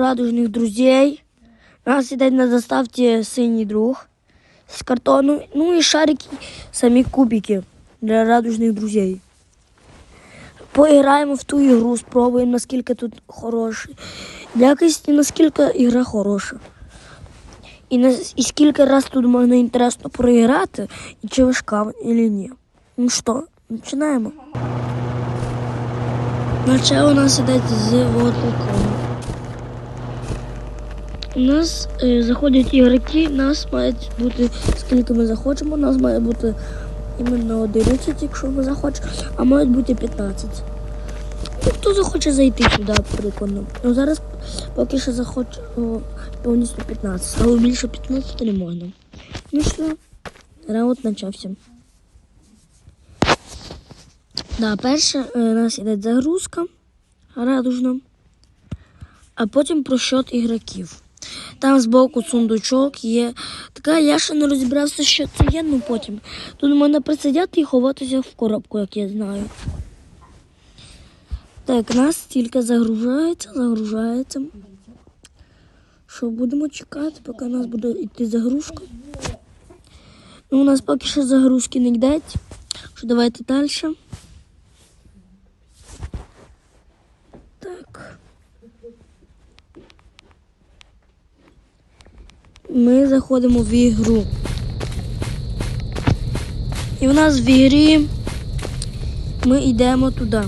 радужных друзей. У нас сидять на заставці синій друг з картону. Ну і шарики, самі кубики для радужних друзей. Поіграємо в ту ігру, спробуємо, наскільки тут хороший. Якість і наскільки ігра хороша. І, на, і скільки раз тут можна інтересно проіграти, і чи важка, і ні. Ну що, починаємо. Наче у нас ідуть з водником. У нас е, заходять ігроки, нас мають бути, скільки ми захочемо, нас має бути іменно 11, якщо ми захочемо, а мають бути 15. Ну, хто захоче зайти сюди, прикольно. Ну зараз поки що захоче о, повністю 15, але більше 15 не можна. Ну що, раунд почався. Да, перше у нас іде загрузка радужна, а потім просчет ігроків. Там збоку сундучок є. Така я ще не розібрався, що це є, ну потім. Тут можна присидяти і ховатися в коробку, як я знаю. Так, нас тільки загружається, загружається. Що будемо чекати, поки у нас буде йти загрузка. Ну, у нас поки що загрузки не йдуть. Що давайте далі. Так. Ми заходимо в ігру. І в нас в ігрі ми йдемо туди.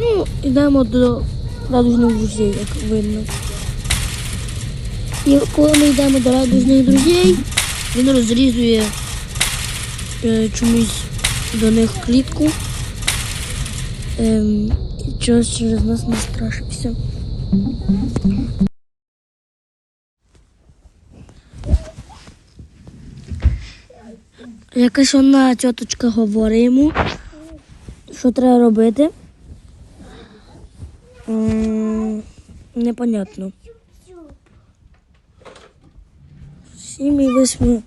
Ну, йдемо до радужних друзей, як видно. І коли ми йдемо до радужних друзей, він розрізує е, чомусь до них клітку. Ем, і чогось через нас не страшився. Якась одна тіточка говорить що треба робити. Непонятно. Сім і восьми.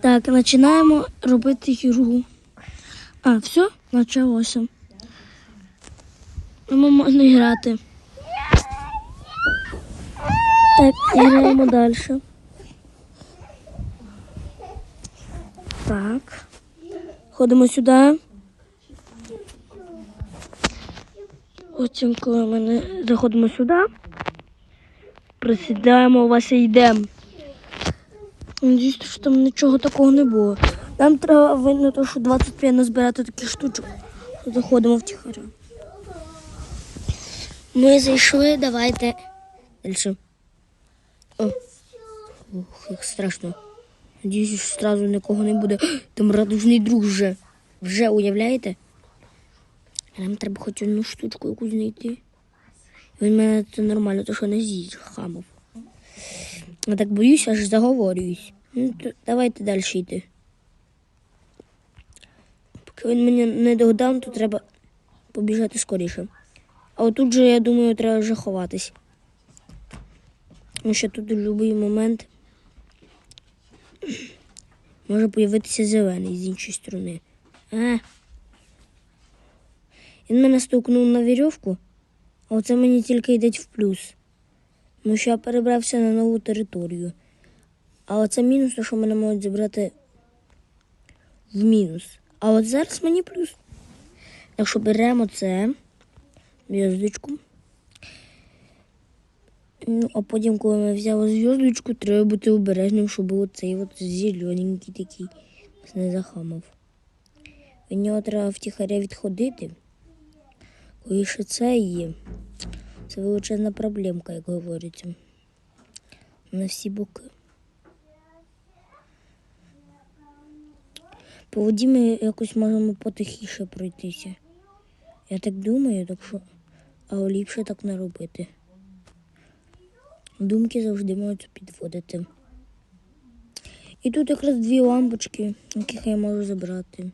Так, починаємо робити ігру. А, все, почалося. Тому можна грати. Так, граємо далі. Так. Ходимо сюди. Потім, коли ми не заходимо сюди, присідаємо, у вас і йдемо. Надіюсь, що там нічого такого не було. Нам треба видно, то, що 25 назбирати таких штучок. Заходимо втіхаря. Ми зайшли, давайте. Дальше. О. Ух, як страшно. Надіюсь, що одразу нікого не буде. Там радужний друг вже. Вже уявляєте? Нам треба хоч одну штучку якусь знайти. Він мене це нормально, то що не з'їсть, хамов. Я так боюсь, аж заговорююсь. Ну, то давайте далі йти. Поки він мене не догадав, то треба побіжати скоріше. А отут же, я думаю, треба вже ховатись. Тому що тут у будь-який момент може появитися зелений з іншої сторони. А. Він мене стукнув на вірьовку, а оце мені тільки йде в плюс. Тому що я перебрався на нову територію. А оце мінус, то що мене можуть забрати в мінус. А от зараз мені плюс. Так що беремо це, зв'язочку. Ну, а потім, коли ми взяли зв'язочку, треба бути обережним, щоб оцей от зелененький такий нас не захамав. Від нього треба втіхаря відходити. Коли ще це є. Це величезна проблемка, як говориться. На всі боки. По воді ми якось можемо потихіше пройтися. Я так думаю, так що, а ліпше так не робити. Думки завжди можуть підводити. І тут якраз дві лампочки, яких я можу забрати.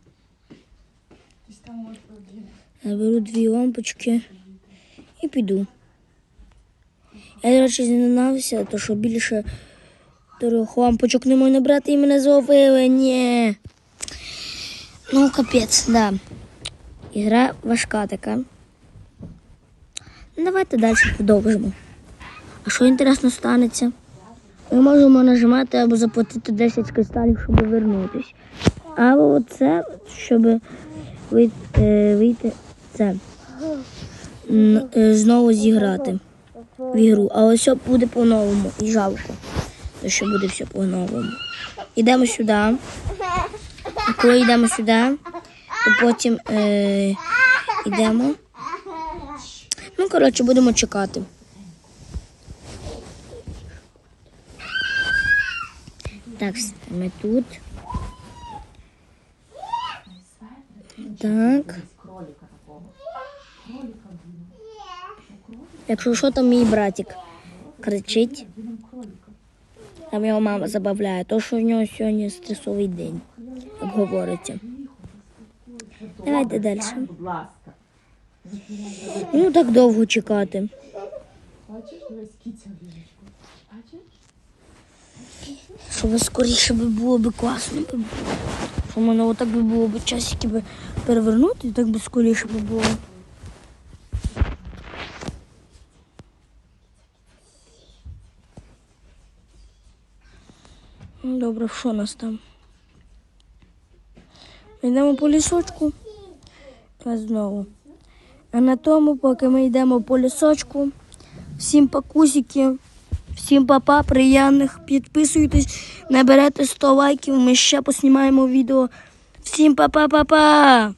Я беру дві лампочки і піду. Я, до речі, зізнався, то що більше трьох лампочок не можна брати і мене зловили. Ні. Ну, капець, да. Ігра важка така. Давайте далі продовжимо. А що інтересно станеться? Ми можемо нажимати або заплатити 10 кристалів, щоб повернутися. Або оце, щоб вийти, е, вийти це. е, Знову зіграти в ігру. А ось все буде по-новому. І жалко, що буде все по-новому. Йдемо сюди. Коли йдемо сюди, то потім е, йдемо. Ну, коротше, будемо чекати. Так, ми тут. Так. Якщо що, то мій братик кричить. Там його мама забавляє, то що в нього сьогодні стресовий день, як говориться. Давайте далі. Ну так довго чекати. Бачиш, дивись, кіця в ліжечку. Бачиш? Щоб скоріше би було би класно. Що мене отак би було б часики би перевернути, і так би скоріше би було. Ну, Добре, що у нас там? Ми йдемо по лісочку. Та знову. А на тому, поки ми йдемо по лісочку, всім пакусики, всім папа, приємних. Підписуйтесь, наберете 100 лайків, ми ще поснімаємо відео. Всім па-па-па-па!